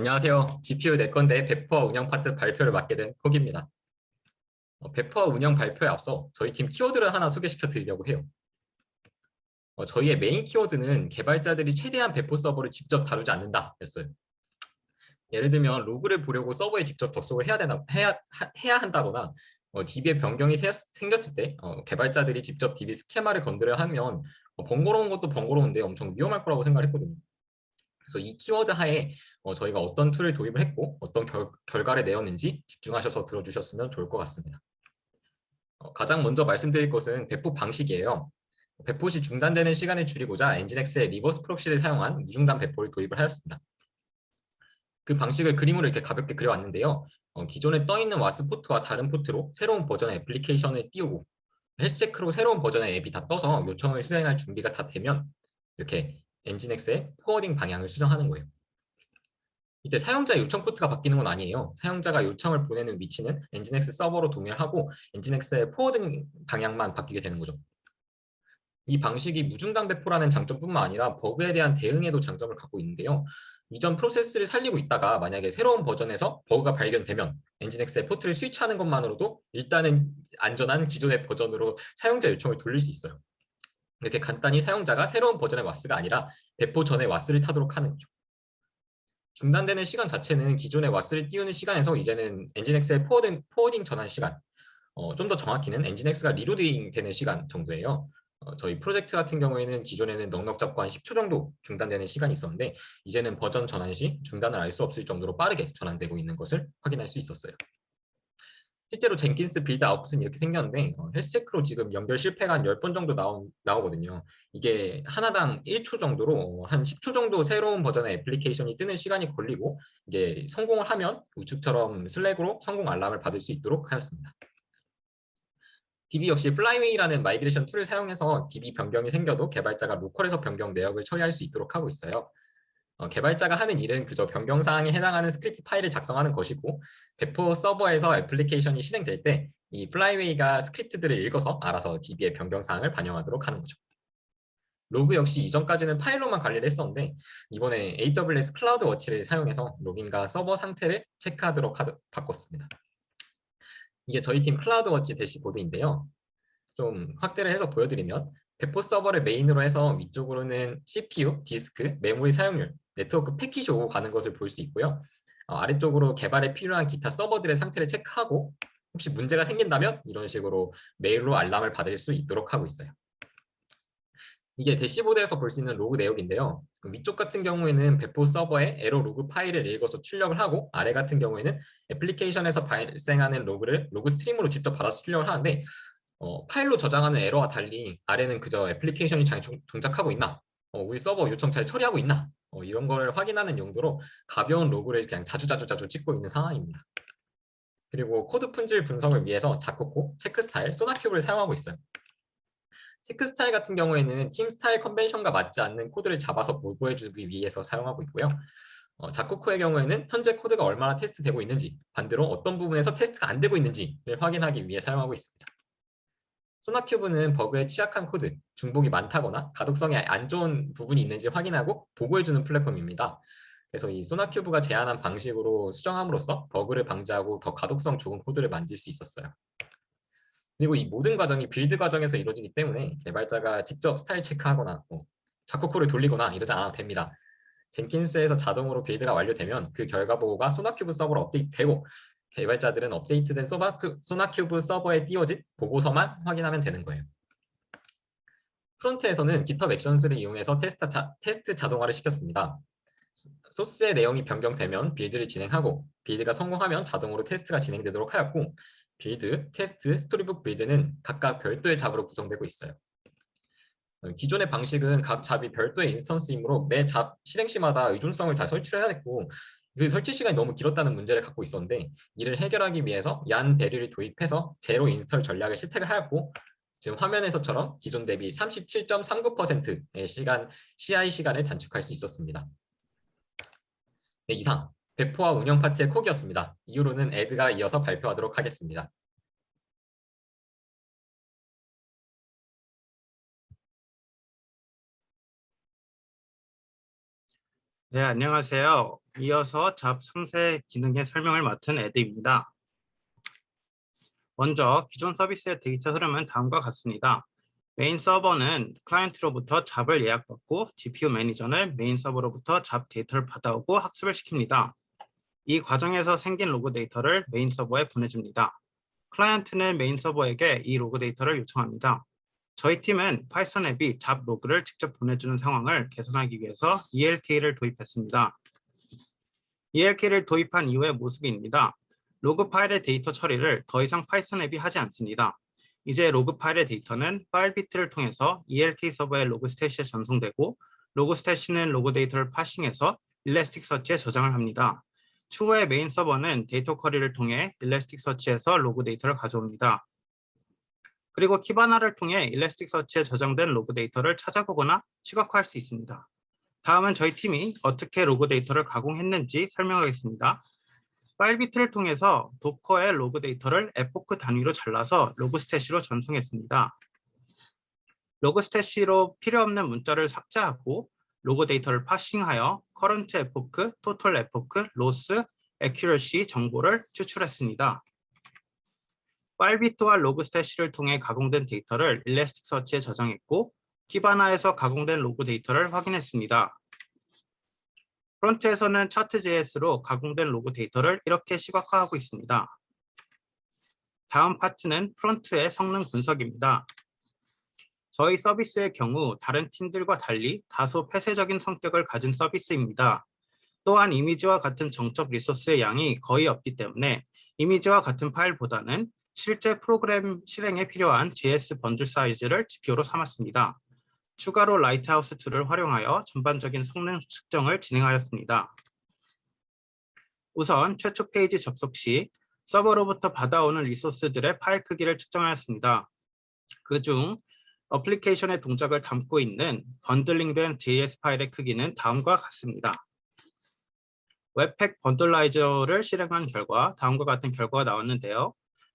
안녕하세요. GPU 내 건데 배포와 운영 파트 발표를 맡게 된 콕입니다. 어, 배포와 운영 발표에 앞서 저희 팀 키워드를 하나 소개시켜 드리려고 해요. 어, 저희의 메인 키워드는 개발자들이 최대한 배포 서버를 직접 다루지 않는다 였어요. 예를 들면 로그를 보려고 서버에 직접 접속을 해야 되나 해야 하- 해야 한다거나 어, DB에 변경이 세- 생겼을 때 어, 개발자들이 직접 DB 스케마를 건드려 하면 어, 번거로운 것도 번거로운데 엄청 위험할 거라고 생각했거든요. 그래서 이 키워드 하에 어, 저희가 어떤 툴을 도입을 했고 어떤 결, 결과를 내었는지 집중하셔서 들어주셨으면 좋을 것 같습니다. 어, 가장 먼저 말씀드릴 것은 배포 방식이에요. 배포 시 중단되는 시간을 줄이고자 엔진엑스의 리버스 프록시를 사용한 무중단 배포를 도입을 하였습니다. 그 방식을 그림으로 이렇게 가볍게 그려왔는데요. 어, 기존에 떠있는 와스 포트와 다른 포트로 새로운 버전의 애플리케이션을 띄우고 헬스체크로 새로운 버전의 앱이 다 떠서 요청을 수행할 준비가 다 되면 이렇게 엔진엑스의 포워딩 방향을 수정하는 거예요. 이때 사용자 요청 포트가 바뀌는 건 아니에요. 사용자가 요청을 보내는 위치는 엔진엑스 서버로 동일하고 엔진엑스의 포워딩 방향만 바뀌게 되는 거죠. 이 방식이 무중단 배포라는 장점뿐만 아니라 버그에 대한 대응에도 장점을 갖고 있는데요. 이전 프로세스를 살리고 있다가 만약에 새로운 버전에서 버그가 발견되면 엔진엑스의 포트를 스위치하는 것만으로도 일단은 안전한 기존의 버전으로 사용자 요청을 돌릴 수 있어요. 이렇게 간단히 사용자가 새로운 버전의 와스가 아니라 배포 전에 와스를 타도록 하는 거죠. 중단되는 시간 자체는 기존의 와스를 띄우는 시간에서 이제는 엔진엑스의 포워딩, 포워딩 전환 시간, 어, 좀 더 정확히는 엔진엑스가 리로딩 되는 시간 정도예요. 어, 저희 프로젝트 같은 경우에는 기존에는 넉넉 잡고 한 10초 정도 중단되는 시간이 있었는데 이제는 버전 전환 시 중단을 알 수 없을 정도로 빠르게 전환되고 있는 것을 확인할 수 있었어요. 실제로 젠킨스 빌드 아웃풋은 이렇게 생겼는데 어, 헬스체크로 지금 연결 실패가 한 10번 정도 나오, 나오거든요. 이게 하나당 1초 정도로 어, 한 10초 정도 새로운 버전의 애플리케이션이 뜨는 시간이 걸리고 이게 성공을 하면 우측처럼 슬랙으로 성공 알람을 받을 수 있도록 하였습니다. DB 역시 플라이웨이라는 마이그레이션 툴을 사용해서 DB 변경이 생겨도 개발자가 로컬에서 변경 내역을 처리할 수 있도록 하고 있어요. 어, 개발자가 하는 일은 그저 변경 사항에 해당하는 스크립트 파일을 작성하는 것이고 배포 서버에서 애플리케이션이 실행될 때 이 플라이웨이가 스크립트들을 읽어서 알아서 DB의 변경 사항을 반영하도록 하는 거죠. 로그 역시 이전까지는 파일로만 관리를 했었는데 이번에 AWS 클라우드 워치를 사용해서 로gin과 서버 상태를 체크하도록 하도, 바꿨습니다. 이게 저희 팀 클라우드 워치 대시보드인데요. 좀 확대를 해서 보여드리면 배포 서버를 메인으로 해서 위쪽으로는 CPU, 디스크, 메모리 사용률, 네트워크 패키지 오고 가는 것을 볼 수 있고요. 어, 아래쪽으로 개발에 필요한 기타 서버들의 상태를 체크하고 혹시 문제가 생긴다면 이런 식으로 메일로 알람을 받을 수 있도록 하고 있어요. 이게 대시보드에서 볼 수 있는 로그 내역인데요. 위쪽 같은 경우에는 배포 서버의 에러 로그 파일을 읽어서 출력을 하고 아래 같은 경우에는 애플리케이션에서 발생하는 로그를 로그 스트림으로 직접 받아서 출력을 하는데 어, 파일로 저장하는 에러와 달리 아래는 그저 애플리케이션이 잘 동작하고 있나 어, 우리 서버 요청 잘 처리하고 있나 어, 이런 걸 확인하는 용도로 가벼운 로그를 그냥 자주 자주 자주 찍고 있는 상황입니다. 그리고 코드 품질 분석을 위해서 자코코, 체크 스타일, 소나큐브를 사용하고 있어요. 체크 스타일 같은 경우에는 팀 스타일 컨벤션과 맞지 않는 코드를 잡아서 보고해주기 위해서 사용하고 있고요. 어, 자코코의 경우에는 현재 코드가 얼마나 테스트되고 있는지, 반대로 어떤 부분에서 테스트가 안 되고 있는지를 확인하기 위해 사용하고 있습니다. 소나큐브는 버그에 취약한 코드, 중복이 많다거나 가독성이 안 좋은 부분이 있는지 확인하고 보고해주는 플랫폼입니다. 그래서 이 소나큐브가 제안한 방식으로 수정함으로써 버그를 방지하고 더 가독성 좋은 코드를 만들 수 있었어요. 그리고 이 모든 과정이 빌드 과정에서 이루어지기 때문에 개발자가 직접 스타일 체크하거나 뭐 자코코를 돌리거나 이러지 않아도 됩니다. 젠킨스에서 자동으로 빌드가 완료되면 그 결과 보고가 소나큐브 서버로 업데이트되고 개발자들은 업데이트된 소나큐, 소나큐브 서버에 띄워진 보고서만 확인하면 되는 거예요. 프론트에서는 GitHub 액션스를 이용해서 테스트, 자, 테스트 자동화를 시켰습니다. 소스의 내용이 변경되면 빌드를 진행하고 빌드가 성공하면 자동으로 테스트가 진행되도록 하였고 빌드, 테스트, 스토리북 빌드는 각각 별도의 잡으로 구성되고 있어요. 어, 기존의 방식은 각 잡이 별도의 인스턴스이므로 매 잡 실행 시마다 의존성을 다 설치를 해야 됐고 그 설치 시간이 너무 길었다는 문제를 갖고 있었는데 이를 해결하기 위해서 얀 베리를 도입해서 제로 인스톨 전략을 실택을 하였고 지금 화면에서처럼 기존 대비 37.39%의 시간 CI 시간을 단축할 수 있었습니다. 네, 이상 배포와 운영 파트의 콕이었습니다. 이후로는 에드가 이어서 발표하도록 하겠습니다. 네, 안녕하세요. 이어서 잡 상세 기능의 설명을 맡은 에드입니다. 먼저 기존 서비스의 데이터 흐름은 다음과 같습니다. 메인 서버는 클라이언트로부터 잡을 예약받고 GPU 매니저는 메인 서버로부터 잡 데이터를 받아오고 학습을 시킵니다. 이 과정에서 생긴 로그 데이터를 메인 서버에 보내줍니다. 클라이언트는 메인 서버에게 이 로그 데이터를 요청합니다. 저희 팀은 파이썬 앱이 잡 로그를 직접 보내주는 상황을 개선하기 위해서 ELK를 도입했습니다. ELK를 도입한 이후의 모습입니다. 로그 파일의 데이터 처리를 더 이상 파이썬 앱이 하지 않습니다. 이제 로그 파일의 데이터는 파일 비트를 통해서 ELK 서버의 로그 스태시에 전송되고 로그 스태시는 로그 데이터를 파싱해서 일레스틱서치에 저장을 합니다. 추후에 메인 서버는 데이터 쿼리를 통해 일레스틱서치에서 로그 데이터를 가져옵니다. 그리고 키바나를 통해 일레스틱서치에 저장된 로그 데이터를 찾아보거나 시각화할 수 있습니다. 다음은 저희 팀이 어떻게 로그 데이터를 가공했는지 설명하겠습니다. 파일 비트를 통해서 도커의 로그 데이터를 에포크 단위로 잘라서 로그 스태시로 전송했습니다. 로그 스태시로 필요 없는 문자를 삭제하고 로그 데이터를 파싱하여 커런트 에포크, 토탈 에포크, 로스, 에큐러시 정보를 추출했습니다. 파일 비트와 로그 스태시를 통해 가공된 데이터를 일레스틱서치에 저장했고 키바나에서 가공된 로그 데이터를 확인했습니다. 프론트에서는 차트.js로 가공된 로그 데이터를 이렇게 시각화하고 있습니다. 다음 파트는 프론트의 성능 분석입니다. 저희 서비스의 경우 다른 팀들과 달리 다소 폐쇄적인 성격을 가진 서비스입니다. 또한 이미지와 같은 정적 리소스의 양이 거의 없기 때문에 이미지와 같은 파일보다는 실제 프로그램 실행에 필요한 JS 번들 사이즈를 지표로 삼았습니다. 추가로 라이트하우스 툴을 활용하여 전반적인 성능 측정을 진행하였습니다. 우선 최초 페이지 접속 시 서버로부터 받아오는 리소스들의 파일 크기를 측정하였습니다. 그중 어플리케이션의 동작을 담고 있는 번들링된 JS 파일의 크기는 다음과 같습니다. 웹팩 번들라이저를 실행한 결과 다음과 같은 결과가 나왔는데요.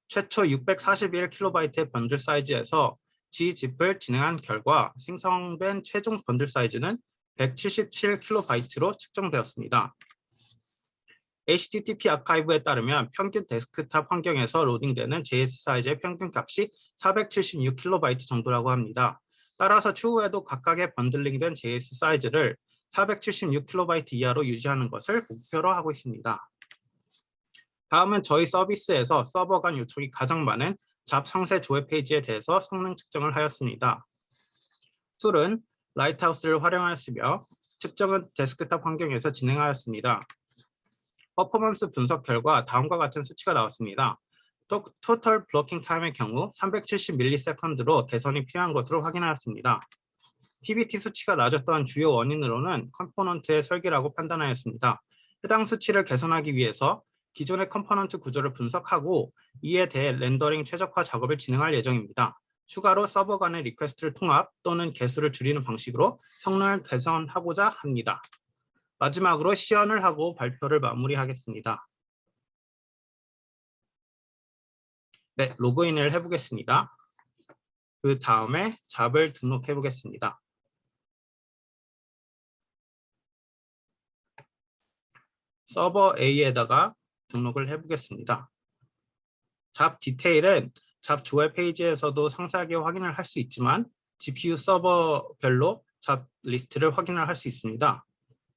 최초 641kB의 번들 사이즈에서 gzip을 진행한 결과 생성된 최종 번들 사이즈는 177kB로 측정되었습니다. HTTP 아카이브에 따르면 평균 데스크탑 환경에서 로딩되는 JS 사이즈의 평균 값이 476KB 정도라고 합니다. 따라서 추후에도 각각의 번들링된 JS 사이즈를 476KB 이하로 유지하는 것을 목표로 하고 있습니다. 다음은 저희 서비스에서 서버 간 요청이 가장 많은 잡 상세 조회 페이지에 대해서 성능 측정을 하였습니다. 툴은 라이트하우스를 활용하였으며 측정은 데스크탑 환경에서 진행하였습니다. 퍼포먼스 분석 결과 다음과 같은 수치가 나왔습니다. 토탈 블로킹 타임의 경우 370ms로 개선이 필요한 것으로 확인하였습니다. TBT 수치가 낮았던 주요 원인으로는 컴포넌트의 설계라고 판단하였습니다. 해당 수치를 개선하기 위해서 기존의 컴포넌트 구조를 분석하고 이에 대해 렌더링 최적화 작업을 진행할 예정입니다. 추가로 서버 간의 리퀘스트를 통합 또는 개수를 줄이는 방식으로 성능을 개선하고자 합니다. 마지막으로 시연을 하고 발표를 마무리하겠습니다. 네, 로그인을 해보겠습니다. 그 다음에 잡을 등록해 보겠습니다. 서버 A에다가 등록을 해보겠습니다. 잡 디테일은 잡 조회 페이지에서도 상세하게 확인을 할 수 있지만 GPU 서버별로 잡 리스트를 확인을 할 수 있습니다.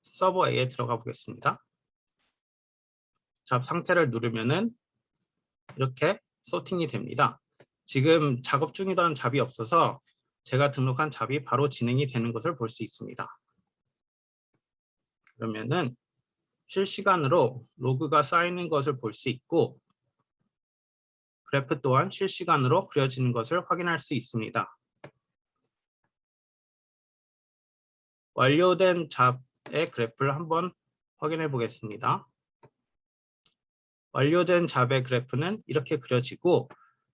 서버 A에 들어가 보겠습니다. 잡 상태를 누르면은 이렇게 소팅이 됩니다. 지금 작업 중이던 잡이 없어서 제가 등록한 잡이 바로 진행이 되는 것을 볼 수 있습니다. 그러면은 실시간으로 로그가 쌓이는 것을 볼 수 있고 그래프 또한 실시간으로 그려지는 것을 확인할 수 있습니다. 완료된 잡의 그래프를 한번 확인해 보겠습니다. 완료된 잡의 그래프는 이렇게 그려지고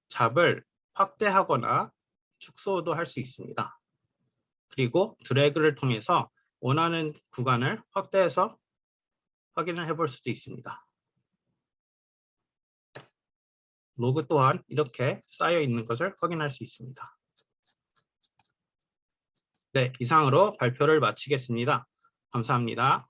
잡을 확대하거나 축소도 할 수 있습니다. 그리고 드래그를 통해서 원하는 구간을 확대해서 확인을 해볼 수도 있습니다. 로그 또한 이렇게 쌓여 있는 것을 확인할 수 있습니다. 네, 이상으로 발표를 마치겠습니다. 감사합니다.